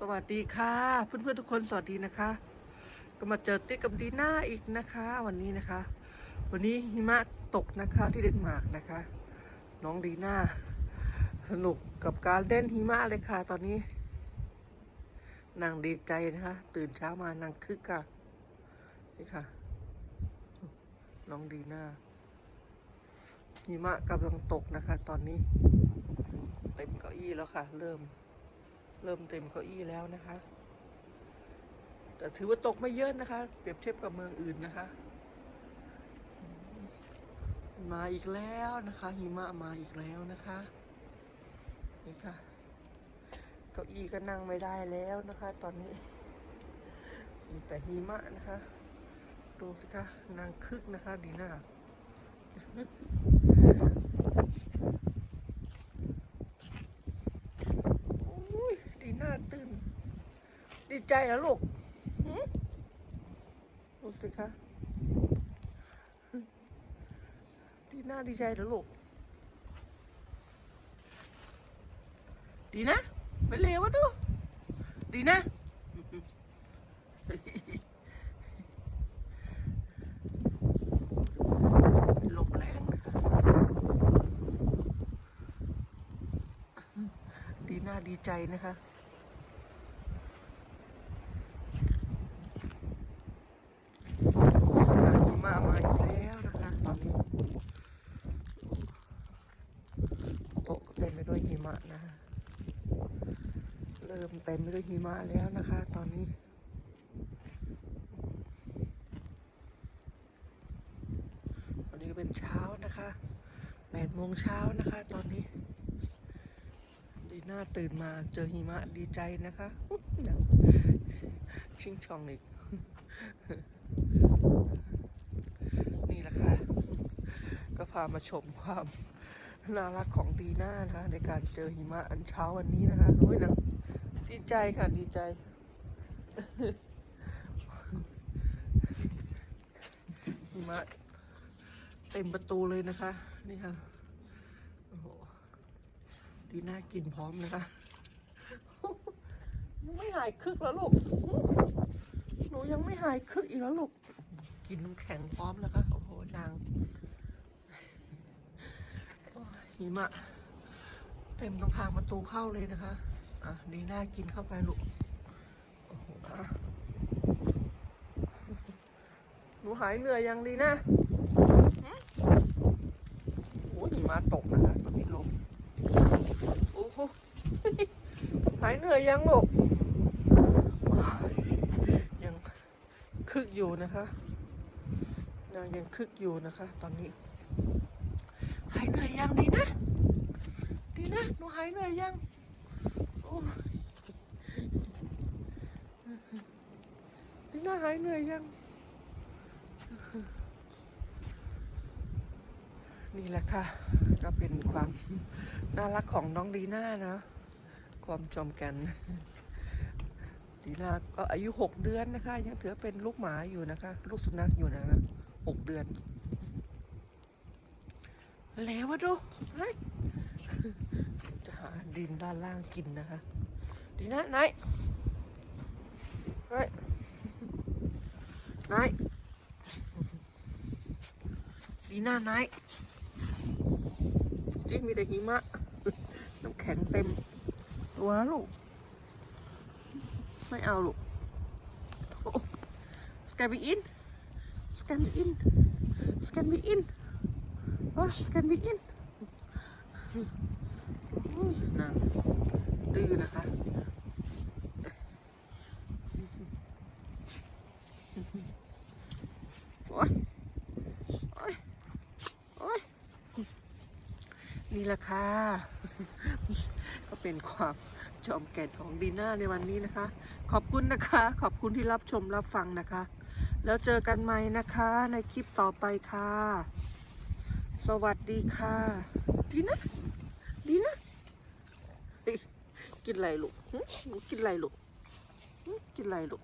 สวัสดีค่ะ เพื่อนๆทุกคนสวัสดีนะคะ ก็มาเจอติ๊กกับดีน่าอีกนะคะ วันนี้นะคะ วันนี้หิมะตกนะคะที่เดนมาร์กนะคะ น้องดีน่าสนุกกับการเล่นหิมะเลยค่ะ ตอนนี้นางดีใจนะคะ ตื่นเช้ามานางคึกค่ะนี่ค่ะ น้องดีน่าหิมะกำลังตกนะคะ ตอนนี้ เต็มเก้าอี้แล้วค่ะ เริ่ม เริ่มเต็มเก้าอี้แล้วนะคะ แต่ถือว่าตกไม่เยอะนะคะ เปรียบเทียบกับเมืองอื่นนะคะ มาอีกแล้วนะคะหิมะมาอีกแล้วนะคะนี่ค่ะ เก้าอี้ก็นั่งไม่ได้แล้วนะคะ ตอนนี้มีแต่หิมะนะคะดูสิคะนางคึกนะคะดีน่า โอ้ยดีน่าตื่น ดี ใจเหรอลูกหืมดูสิคะดีน่าดีใจเหรอลูก ดีนะไปเลวะดู ดีนะ ลมแรงดีน่าดีใจนะคะ หิมะมาอีกแล้วนะคะตอนนี้โต๊ะเต็มไปด้วยหิมะนะคะเริ่มเต็มไปด้วยหิมะแล้วนะคะ ตอนนี้ วันนี้ก็เป็นเช้านะคะแปดโมงเช้านะคะ ตอนนี้ ดีน่าตื่นมาเจอหิมะดีใจนะคะอุ๊ยหนังชิงช่องอีก นี่แหละค่ะ ก็พามาชมความน่ารักของดีน่านะคะ ในการเจอหิมะอันเช้าวันนี้นะคะโอ้ยนัง ดีใจค่ะดีใจ หิมะเต็มประตูเลยนะคะ นี่ค่ะ โอ้โห ดีน่ากินพร้อมนะคะ ยังไม่หายคึกแล้วลูก หนูยังไม่หายคึกอีกแล้วลูก กินน้ำแข็งพร้อมแล้วค่ะ โอ้โหนางหิมะ เต็มตรงทางประตูเข้าเลยนะคะ อะดีน่ากินเข้าไปลูกโอ้โหหนูหายเหนื่อยยังดีนะโอ้ยมะตกนะคะตอนนี้ลมโอ้โหหายเหนื่อยยังลูกยังคึกอยู่นะคะนางยังคึกอยู่นะคะ ตอนนี้ หายเหนื่อยยังดีนะ ดีนะ หนูหายเหนื่อยยัง โอ้ยดีนะหายเหนื่อยยัง นี่แหละค่ะ ก็เป็นความน่ารักของน้องดีน่านะ ความจอมกันดีน่าก็อายุหกเดือนนะคะ ยังถือเป็นลูกหมาอยู่นะคะ ลูกสุนัขอยู่นะคะหกเดือน แล้ววะดูเฮ้ย จะหาดินด้านล่างกินนะคะ ดีนะไหนเฮ้ยไหนดีน่าไหนจริงมีแต่หิมะ น้ำแข็งเต็มตัวลูก ไม่เอาลูกสแกนบีอินสแกนบีอินสแกนบีอินวะสแกนบีอิน นางดื้อนะคะ โอ๊ย โอ๊ย โอ๊ย นี่แหละค่ะ ก็เป็นความจอมแก่นของดีน่าในวันนี้นะคะ ขอบคุณนะคะ ขอบคุณที่รับชมรับฟังนะคะ แล้วเจอกันใหม่นะคะในคลิปต่อไปค่ะ สวัสดีค่ะ ดีนะ ดีนะ กินอะไรลูกหนูกินอะไรลูกหึกินอะไรลูก